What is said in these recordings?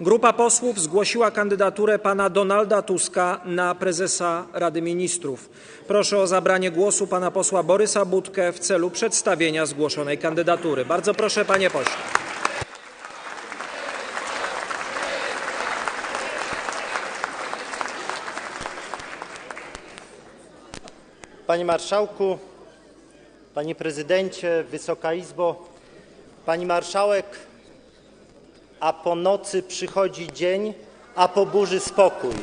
Grupa posłów zgłosiła kandydaturę pana Donalda Tuska na prezesa Rady Ministrów. Proszę o zabranie głosu pana posła Borysa Budkę w celu przedstawienia zgłoszonej kandydatury. Bardzo proszę, panie pośle. Panie Marszałku, Panie Prezydencie, Wysoka Izbo, Pani Marszałek, a po nocy przychodzi dzień, a po burzy spokój.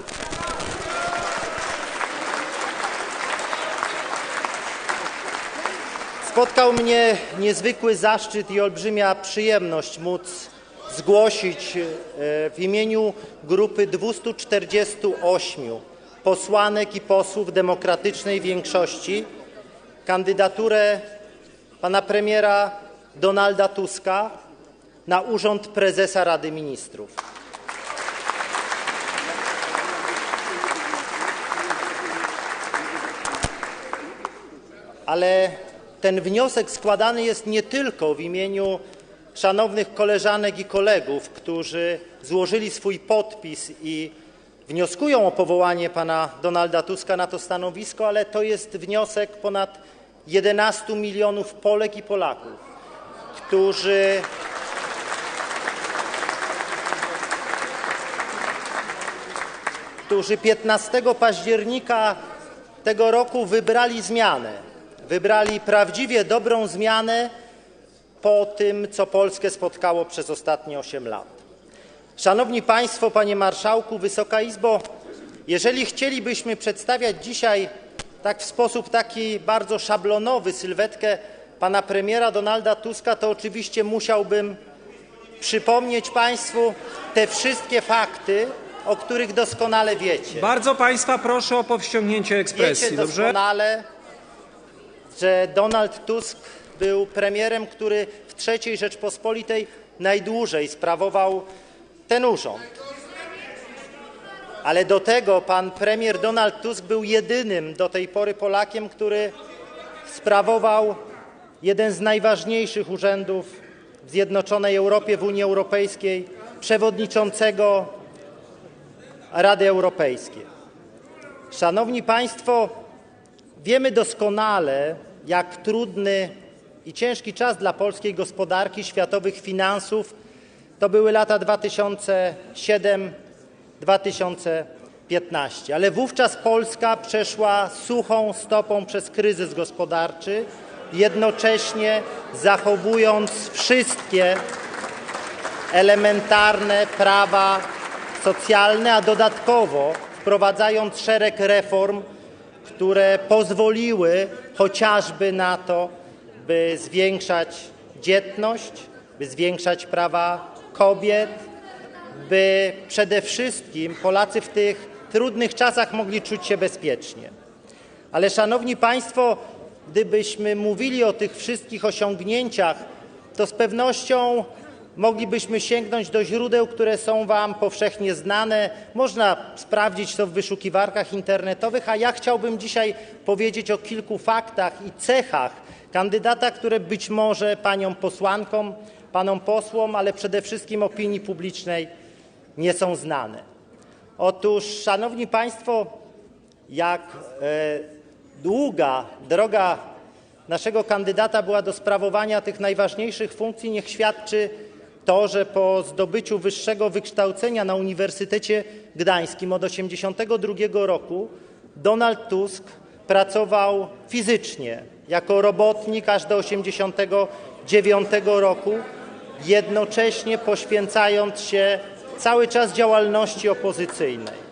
Spotkał mnie niezwykły zaszczyt i olbrzymia przyjemność móc zgłosić e, w imieniu grupy 248 posłanek i posłów demokratycznej większości kandydaturę pana premiera Donalda Tuska na urząd prezesa Rady Ministrów. Ale ten wniosek składany jest nie tylko w imieniu szanownych koleżanek i kolegów, którzy złożyli swój podpis i wnioskują o powołanie pana Donalda Tuska na to stanowisko, ale to jest wniosek ponad 11 milionów Polek i Polaków, którzy którzy 15 października tego roku wybrali zmianę. Wybrali prawdziwie dobrą zmianę po tym, co Polskę spotkało przez ostatnie 8 lat. Szanowni Państwo, Panie Marszałku, Wysoka Izbo, jeżeli chcielibyśmy przedstawiać dzisiaj tak w sposób taki bardzo szablonowy sylwetkę pana premiera Donalda Tuska, to oczywiście musiałbym przypomnieć Państwu te wszystkie fakty, o których doskonale wiecie. Bardzo państwa proszę o powściągnięcie ekspresji, Wiecie dobrze? doskonale, że Donald Tusk był premierem, który w III Rzeczpospolitej najdłużej sprawował ten urząd. Ale do tego pan premier Donald Tusk był jedynym do tej pory Polakiem, który sprawował jeden z najważniejszych urzędów w Zjednoczonej Europie, w Unii Europejskiej, przewodniczącego Rady Europejskiej. Szanowni Państwo, wiemy doskonale, jak trudny i ciężki czas dla polskiej gospodarki, światowych finansów to były lata 2007-2015, ale wówczas Polska przeszła suchą stopą przez kryzys gospodarczy, jednocześnie zachowując wszystkie elementarne prawa socjalne, a dodatkowo wprowadzając szereg reform, które pozwoliły chociażby na to, by zwiększać dzietność, by zwiększać prawa kobiet, by przede wszystkim Polacy w tych trudnych czasach mogli czuć się bezpiecznie. Ale szanowni Państwo, gdybyśmy mówili o tych wszystkich osiągnięciach, to z pewnością moglibyśmy sięgnąć do źródeł, które są Wam powszechnie znane. Można sprawdzić to w wyszukiwarkach internetowych, a ja chciałbym dzisiaj powiedzieć o kilku faktach i cechach kandydata, które być może paniom posłankom, panom posłom, ale przede wszystkim opinii publicznej nie są znane. Otóż, szanowni Państwo, jak e, długa droga naszego kandydata była do sprawowania tych najważniejszych funkcji, niech świadczy to, że po zdobyciu wyższego wykształcenia na Uniwersytecie Gdańskim od 1982 roku Donald Tusk pracował fizycznie jako robotnik aż do 1989 roku, jednocześnie poświęcając się cały czas działalności opozycyjnej.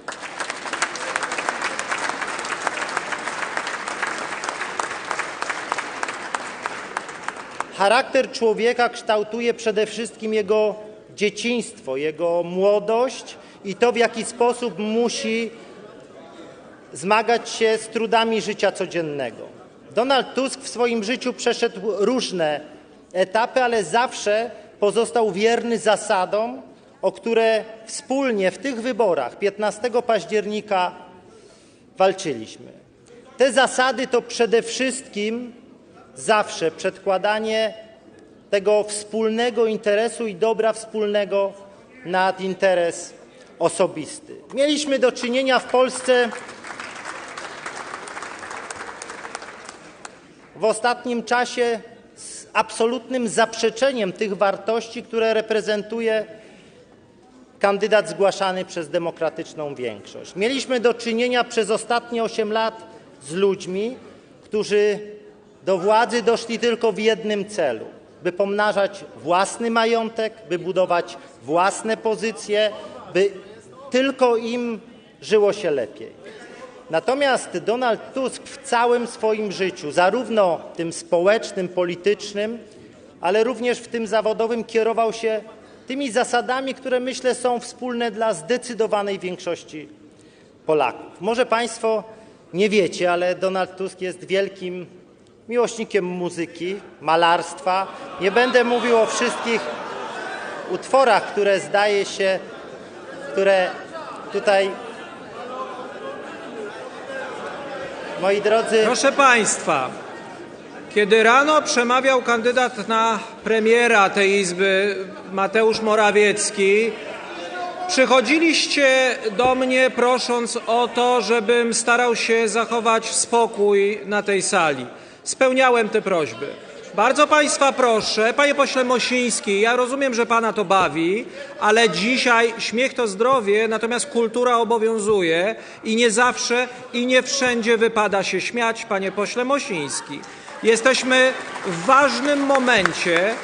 Charakter człowieka kształtuje przede wszystkim jego dzieciństwo, jego młodość i to, w jaki sposób musi zmagać się z trudami życia codziennego. Donald Tusk w swoim życiu przeszedł różne etapy, ale zawsze pozostał wierny zasadom, o które wspólnie w tych wyborach 15 października walczyliśmy. Te zasady to przede wszystkim zawsze przedkładanie tego wspólnego interesu i dobra wspólnego nad interes osobisty. Mieliśmy do czynienia w Polsce w ostatnim czasie z absolutnym zaprzeczeniem tych wartości, które reprezentuje kandydat zgłaszany przez demokratyczną większość. Mieliśmy do czynienia przez ostatnie 8 lat z ludźmi, którzy do władzy doszli tylko w jednym celu: by pomnażać własny majątek, by budować własne pozycje, by tylko im żyło się lepiej. Natomiast Donald Tusk w całym swoim życiu, zarówno tym społecznym, politycznym, ale również w tym zawodowym, kierował się tymi zasadami, które myślę są wspólne dla zdecydowanej większości Polaków. Może Państwo nie wiecie, ale Donald Tusk jest wielkim miłośnikiem muzyki, malarstwa. Nie będę mówił o wszystkich utworach, które zdaje się, które tutaj. Moi drodzy, Proszę Państwa, kiedy rano przemawiał kandydat na premiera tej Izby, Mateusz Morawiecki, przychodziliście do mnie prosząc o to, żebym starał się zachować spokój na tej sali. Spełniałem te prośby. Bardzo Państwa proszę, Panie Pośle Mosiński, ja rozumiem, że Pana to bawi, ale dzisiaj śmiech to zdrowie, natomiast kultura obowiązuje i nie zawsze i nie wszędzie wypada się śmiać, Panie Pośle Mosiński. Jesteśmy w ważnym momencie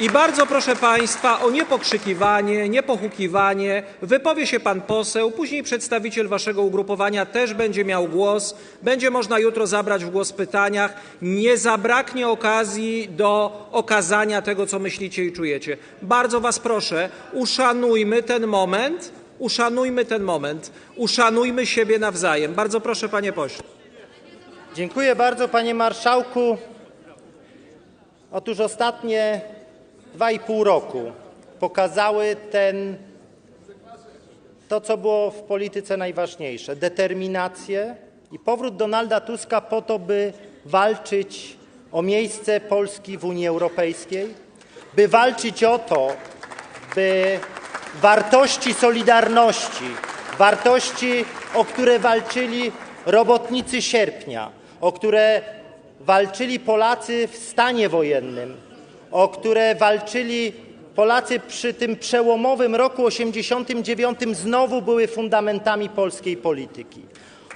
i bardzo proszę Państwa o niepokrzykiwanie, niepohukiwanie. Wypowie się Pan poseł, później przedstawiciel Waszego ugrupowania też będzie miał głos. Będzie można jutro zabrać w głos w pytaniach. Nie zabraknie okazji do okazania tego, co myślicie i czujecie. Bardzo Was proszę, uszanujmy ten moment, uszanujmy ten moment, uszanujmy siebie nawzajem. Bardzo proszę, Panie Pośle. Dziękuję bardzo, panie marszałku. Otóż ostatnie dwa i pół roku pokazały to, co było w polityce najważniejsze determinację i powrót Donalda Tuska po to, by walczyć o miejsce Polski w Unii Europejskiej, by walczyć o to, by wartości solidarności, wartości, o które walczyli robotnicy sierpnia, o które walczyli Polacy w stanie wojennym, o które walczyli Polacy przy tym przełomowym roku 89 znowu były fundamentami polskiej polityki.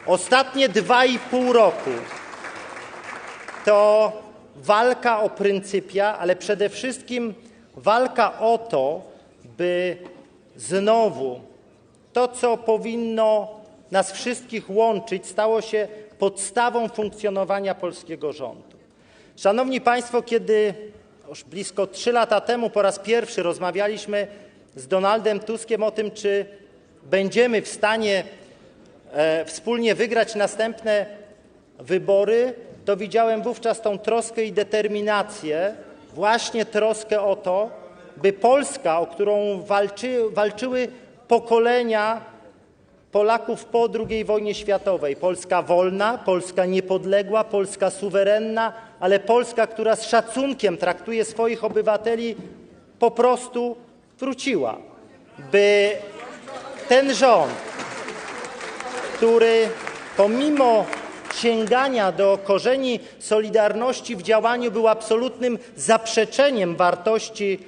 Ostatnie dwa i pół roku to walka o pryncypia, ale przede wszystkim walka o to, by znowu to, co powinno nas wszystkich łączyć, stało się podstawą funkcjonowania polskiego rządu. Szanowni Państwo, kiedy już blisko trzy lata temu po raz pierwszy rozmawialiśmy z Donaldem Tuskiem o tym, czy będziemy w stanie e, wspólnie wygrać następne wybory, to widziałem wówczas tą troskę i determinację, właśnie troskę o to, by Polska, o którą walczy, walczyły pokolenia Polaków po II wojnie światowej, Polska wolna, Polska niepodległa, Polska suwerenna, ale Polska, która z szacunkiem traktuje swoich obywateli, po prostu wróciła. By ten rząd, który pomimo sięgania do korzeni Solidarności w działaniu był absolutnym zaprzeczeniem wartości,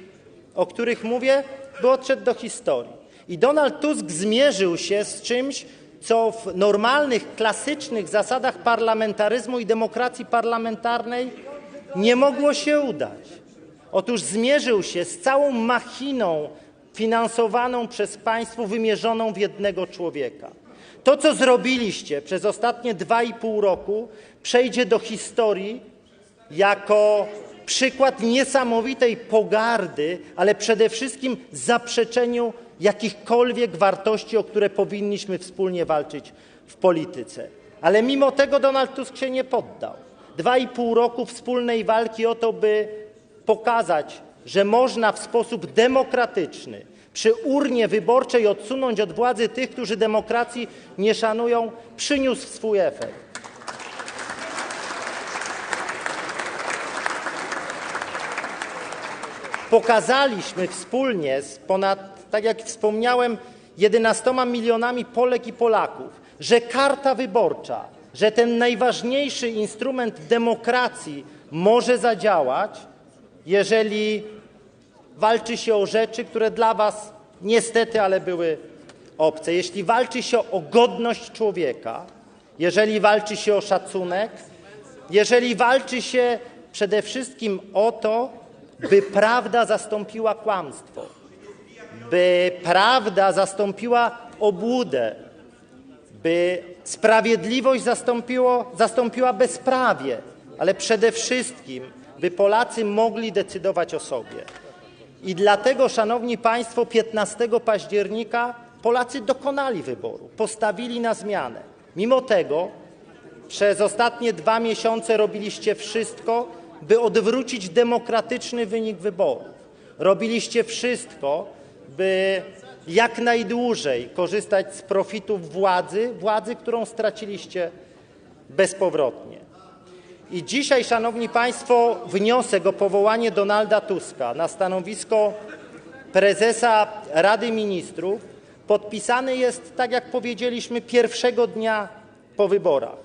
o których mówię, by odszedł do historii. I Donald Tusk zmierzył się z czymś, co w normalnych, klasycznych zasadach parlamentaryzmu i demokracji parlamentarnej nie mogło się udać. Otóż zmierzył się z całą machiną finansowaną przez państwo, wymierzoną w jednego człowieka. To, co zrobiliście przez ostatnie dwa i pół roku, przejdzie do historii jako przykład niesamowitej pogardy, ale przede wszystkim zaprzeczeniu jakichkolwiek wartości, o które powinniśmy wspólnie walczyć w polityce. Ale mimo tego Donald Tusk się nie poddał. Dwa i pół roku wspólnej walki o to, by pokazać, że można w sposób demokratyczny przy urnie wyborczej odsunąć od władzy tych, którzy demokracji nie szanują, przyniósł swój efekt. Pokazaliśmy wspólnie z ponad tak jak wspomniałem, 11 milionami Polek i Polaków, że karta wyborcza, że ten najważniejszy instrument demokracji może zadziałać, jeżeli walczy się o rzeczy, które dla Was niestety, ale były obce. Jeśli walczy się o godność człowieka, jeżeli walczy się o szacunek, jeżeli walczy się przede wszystkim o to, by prawda zastąpiła kłamstwo, by prawda zastąpiła obłudę, by sprawiedliwość zastąpiło, zastąpiła bezprawie, ale przede wszystkim, by Polacy mogli decydować o sobie. I dlatego, Szanowni Państwo, 15 października Polacy dokonali wyboru, postawili na zmianę. Mimo tego przez ostatnie dwa miesiące robiliście wszystko, by odwrócić demokratyczny wynik wyborów. Robiliście wszystko, by jak najdłużej korzystać z profitów władzy, władzy, którą straciliście bezpowrotnie. I dzisiaj, Szanowni Państwo, wniosek o powołanie Donalda Tuska na stanowisko prezesa Rady Ministrów podpisany jest, tak jak powiedzieliśmy, pierwszego dnia po wyborach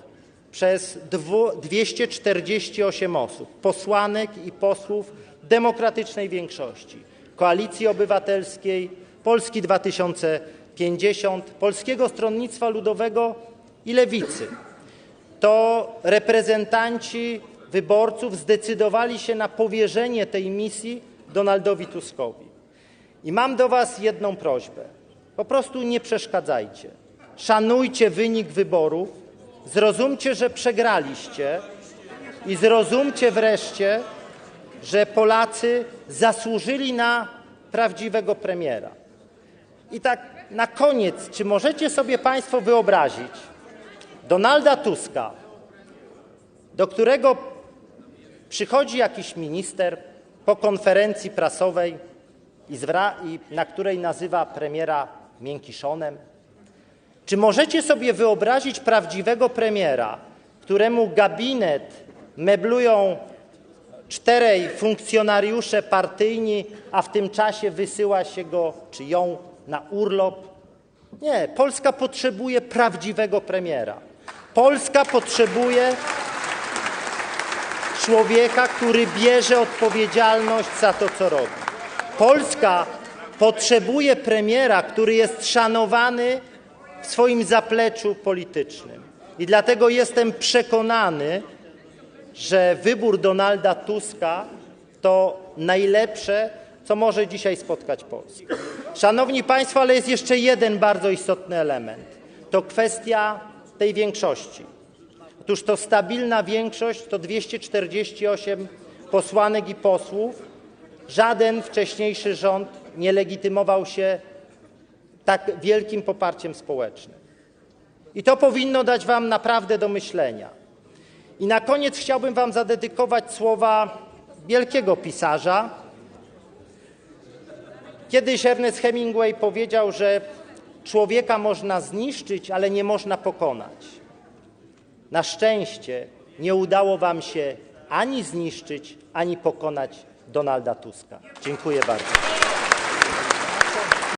przez dwu- 248 osób, posłanek i posłów demokratycznej większości, Koalicji Obywatelskiej, Polski 2050, Polskiego Stronnictwa Ludowego i Lewicy to reprezentanci wyborców zdecydowali się na powierzenie tej misji Donaldowi Tuskowi. I mam do Was jedną prośbę: po prostu nie przeszkadzajcie. Szanujcie wynik wyborów, zrozumcie, że przegraliście i zrozumcie wreszcie, że Polacy zasłużyli na prawdziwego premiera. I tak na koniec, czy możecie sobie Państwo wyobrazić, Donalda Tuska, do którego przychodzi jakiś minister po konferencji prasowej, na której nazywa premiera miękiszonem? Czy możecie sobie wyobrazić prawdziwego premiera, któremu gabinet meblują czterej funkcjonariusze partyjni, a w tym czasie wysyła się go czy ją na urlop? Nie, Polska potrzebuje prawdziwego premiera. Polska potrzebuje człowieka, który bierze odpowiedzialność za to, co robi. Polska potrzebuje premiera, który jest szanowany w swoim zapleczu politycznym. I dlatego jestem przekonany, że wybór Donalda Tuska to najlepsze, co może dzisiaj spotkać Polskę. Szanowni Państwo, ale jest jeszcze jeden bardzo istotny element. To kwestia tej większości. Otóż to stabilna większość to 248 posłanek i posłów. Żaden wcześniejszy rząd nie legitymował się tak wielkim poparciem społecznym. I to powinno dać Wam naprawdę do myślenia. I na koniec chciałbym Wam zadedykować słowa wielkiego pisarza. Kiedyś Ernest Hemingway powiedział, że człowieka można zniszczyć, ale nie można pokonać. Na szczęście nie udało Wam się ani zniszczyć, ani pokonać Donalda Tuska. Dziękuję bardzo.